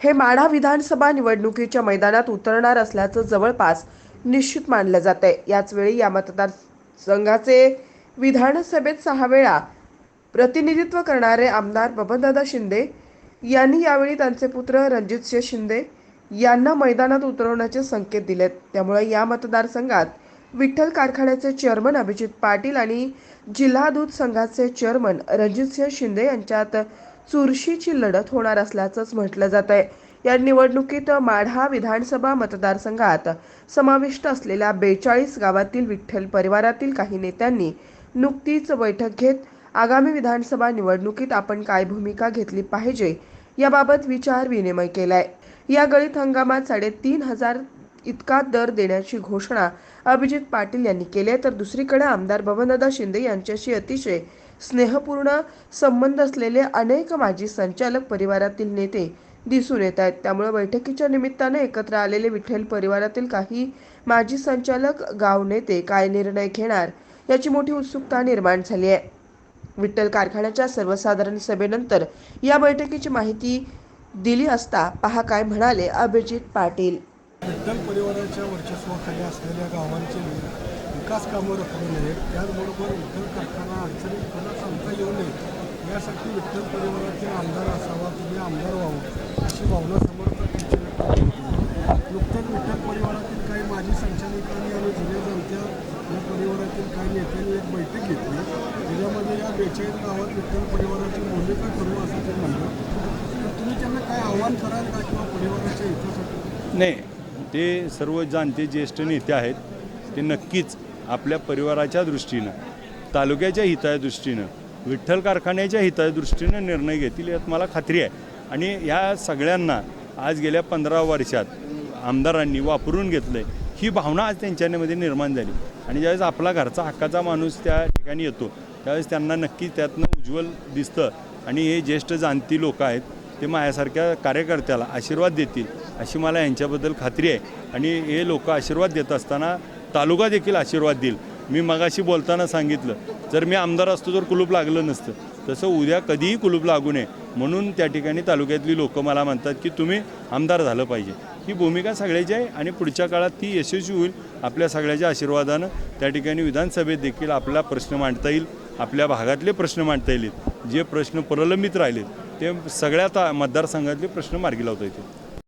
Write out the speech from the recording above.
हे माढा विधानसभा निवडणुकीच्या मैदानात उतरणार असल्याचं जवळपास निश्चित मानलं जात आहे याचवेळी या मतदारसंघाचे विधानसभेत सहा वेळा प्रतिनिधित्व करणारे आमदार बबनदादा शिंदे यांनी यावेळी त्यांचे पुत्र रणजितसिंह शिंदे यांना मैदानात उतरवण्याचे संकेत दिलेत. त्यामुळे या मतदारसंघात विठ्ठल कारखान्याचे चेअरमन अभिजित पाटील आणि जिल्हा दूध संघाचे चेअरमन रणजितसिंह शिंदे यांच्यात चुरशीची लढत होणार असल्याचंच म्हटलं जात आहे या निवडणुकीत माढा विधानसभा मतदारसंघात समाविष्ट असलेल्या बेचाळीस गावातील विठ्ठल परिवारातील काही नेत्यांनी नुकतीच बैठक घेत आगामी विधानसभा निवडणुकीत आपण काय भूमिका घेतली पाहिजे याबाबत विचार विनिमय केलाय. या गळीत हंगामात साडेतीन हजार इतका दर देण्याची घोषणा अभिजित पाटील यांनी केली आहे. तर दुसरीकडे आमदार भवनदा शिंदे यांच्याशी अतिशय स्नेहपूर्ण संबंध असलेले अनेक माजी संचालक परिवारातील नेते दिसून येत आहेत. त्यामुळे बैठकीच्या निमित्ताने एकत्र आलेले विठ्ठल परिवारातील काही माजी संचालक गाव नेते काय निर्णय घेणार याची मोठी उत्सुकता निर्माण झाली आहे. विठ्ठल कारखान्याच्या सर्वसाधारण सभेनंतर या बैठकीची माहिती दिली असता पहा काय म्हणाले अभिजित पाटील. विठ्ठल परिवाराच्या वर्चस्वाखाली असलेल्या गावांचे विकास कामं रखडू नये त्याचबरोबर विठ्ठल कारखाना अडचणीत परत सांगता येऊ नये. यासाठी विठ्ठल परिवारातील आमदार असावा तुम्ही आमदार व्हावं अशी भावना समर्थकांची व्यक्त होती नुकतंच विठ्ठल परिवारातील काही माजी संचालकांनी आणि जुन्या जाणत्या या परिवारातील काही नेत्यांनी एक बैठक घेतली. त्याच्यामध्ये या बेचाळीस गावात विठ्ठल परिवाराची भूमिका करू असं ते म्हणलं तर तुम्ही त्यांना काय आव्हान कराल का किंवा परिवाराच्या हितासाठी? नाही ते सर्व जाणते ज्येष्ठ नेते आहेत. ते नक्कीच आपल्या परिवाराच्या दृष्टीनं तालुक्याच्या हिताच्या दृष्टीनं विठ्ठल कारखान्याच्या हिताच्या दृष्टीनं निर्णय घेतील यात मला खात्री आहे. आणि ह्या सगळ्यांना आज गेल्या पंधरा वर्षात आमदारांनी वापरून घेतलं आहे ही भावना आज त्यांच्यामध्ये निर्माण झाली. आणि ज्यावेळेस आपला घरचा हक्काचा माणूस त्या ठिकाणी येतो त्यावेळेस त्यांना नक्की त्यातनं उज्ज्वल दिसतं. आणि हे ज्येष्ठ जाणती लोक आहेत ते माझ्यासारख्या कार्यकर्त्याला आशीर्वाद देतील अशी मला यांच्याबद्दल खात्री आहे. आणि हे लोक आशीर्वाद देत असताना तालुका देखील आशीर्वाद देईल. मी मगाशी बोलताना सांगितलं जर मी आमदार असतो तर कुलूप लागलं नसतं. तसं उद्या कधीही कुलूप लागू नये. म्हणून त्या ठिकाणी तालुक्यातली लोकं मला म्हणतात की तुम्ही आमदार झालं पाहिजे. ही भूमिका सगळ्याची आहे आणि पुढच्या काळात ती यशस्वी होईल आपल्या सगळ्याच्या आशीर्वादानं. त्या ठिकाणी विधानसभेत देखील आपला प्रश्न मांडता येईल. आपल्या भागातले प्रश्न मांडता येईल. जे प्रश्न प्रलंबित राहिलेत ते सगळ्या ता मतदारसंघातले प्रश्न मार्गी लावता येतील.